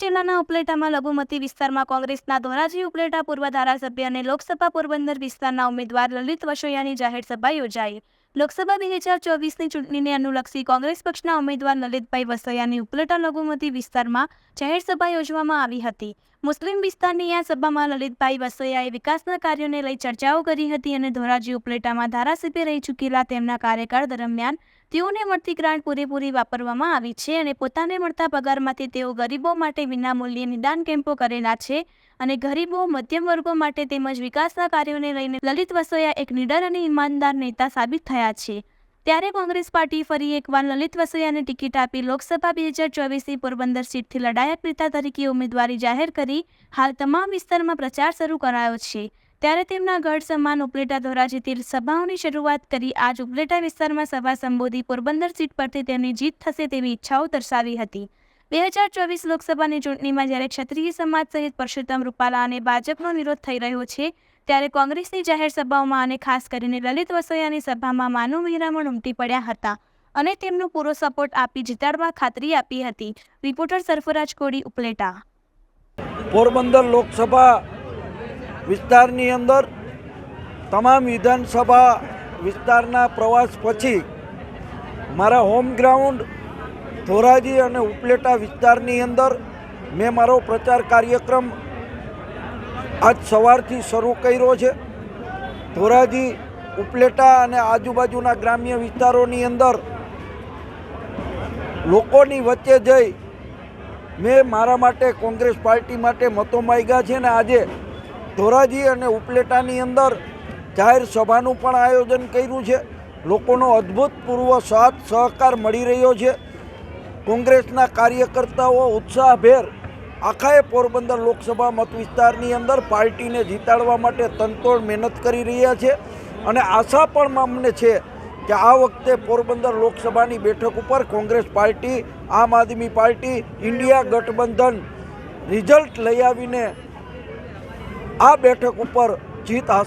જિલ્લાના ઉપલેટામાં લઘુમતી વિસ્તારમાં કોંગ્રેસના ધોરાજી ઉપલેટા પૂર્વ ધારાસભ્ય અને લોકસભા પોરબંદર વિસ્તારના ઉમેદવાર લલિત વસોયાની જાહેર સભા યોજાઈ. લોકસભા બે હજાર ચોવીસની ચૂંટણીને અનુલક્ષી કોંગ્રેસ પક્ષના ઉમેદવાર લલિતભાઈ વસોયાની ઉપલેટા લઘુમતી વિસ્તારમાં જાહેર સભા યોજવામાં આવી હતી. મુસ્લિમ વિસ્તારની આ સભામાં લલિતભાઈ વસોયાએ વિકાસના કાર્યોને લઈ ચર્ચાઓ કરી હતી અને ધોરાજી ઉપલેટામાં ધારાસભ્ય રહી ચૂકેલા તેમના કાર્યકાળ દરમિયાન તેઓને મળતી ગ્રાન્ટ પૂરેપૂરી વાપરવામાં આવી છે અને પોતાને મળતા પગારમાંથી તેઓ ગરીબો માટે વિનામૂલ્યે નિદાન કેમ્પો કરેલા છે અને ગરીબો, મધ્યમ વર્ગો માટે તેમજ વિકાસના કાર્યોને લઈને લલિત વસોયા એક નિડર અને ઈમાનદાર નેતા સાબિત થયા છે. ત્યારે કોંગ્રેસ પાર્ટી ફરી એકવાર લલિત વસૈયાને ટિકિટ આપી લોકસભા બે હજાર ચોવીસની પોરબંદર સીટથી લડાયક નેતા તરીકે ઉમેદવારી જાહેર કરી હાલ તમામ વિસ્તારમાં પ્રચાર શરૂ કરાયો છે. ત્યારે તેમના ગઢ સમાન ઉપલેટા ધોરાજીથી સભાઓની શરૂઆત કરી, આજ ઉપલેટા વિસ્તારમાં સભા સંબોધી પોરબંદર સીટ પરથી તેમની જીત થશે તેવી ઈચ્છાઓ દર્શાવી હતી. બે હજાર ચોવીસ લોકસભાની ચૂંટણીમાં જ્યારે ક્ષત્રિય સમાજ સહિત પરસોત્તમ રૂપાલા અને ભાજપનો વિરોધ થઈ રહ્યો છે, ત્યારે કોંગ્રેસની જાહેર સભાઓમાં અને ખાસ કરીને લલિત વસોયાની સભામાં માનવ વિરામણ ઉમટી પડ્યા હતા અને તેમનો પૂરો સપોર્ટ આપી જીતાડવા ખાતરી આપી હતી. રિપોર્ટર સરફરાજ કોડી ઉપલેટા. પોરબંદર લોકસભા વિસ્તારની અંદર તમામ વિધાનસભા વિસ્તારના પ્રવાસ પછી મારા હોમ ગ્રાઉન્ડ ધોરાજી અને ઉપલેટા વિસ્તારની અંદર મેં મારો પ્રચાર કાર્યક્રમ આજ સવારથી શરૂ કર્યો છે. ધોરાજી, ઉપલેટા અને આજુબાજુના ગ્રામ્ય વિસ્તારોની અંદર લોકોની વચ્ચે જઈ મેં મારા માટે કોંગ્રેસ પાર્ટી માટે મતો માગ્યા છે ને આજે ધોરાજી અને ઉપલેટાની અંદર જાહેર સભાનું પણ આયોજન કર્યું છે. લોકોનો અદ્ભુતપૂર્વ સાથ સહકાર મળી રહ્યો છે. કોંગ્રેસના કાર્યકર્તાઓ ઉત્સાહભેર આખાએ પોરબંદર લોકસભા મત વિસ્તારની અંદર પાર્ટીને જીતાડવા માટે તનતોડ મહેનત કરી રહ્યા છે અને આશા પણ અમને છે કે આ વખતે પોરબંદર લોકસભાની બેઠક ઉપર Congress party, Aam Aadmi party, India ગઠબંધન રિઝલ્ટ લઈ આવીને આ બેઠક ઉપર જીત હાંસલ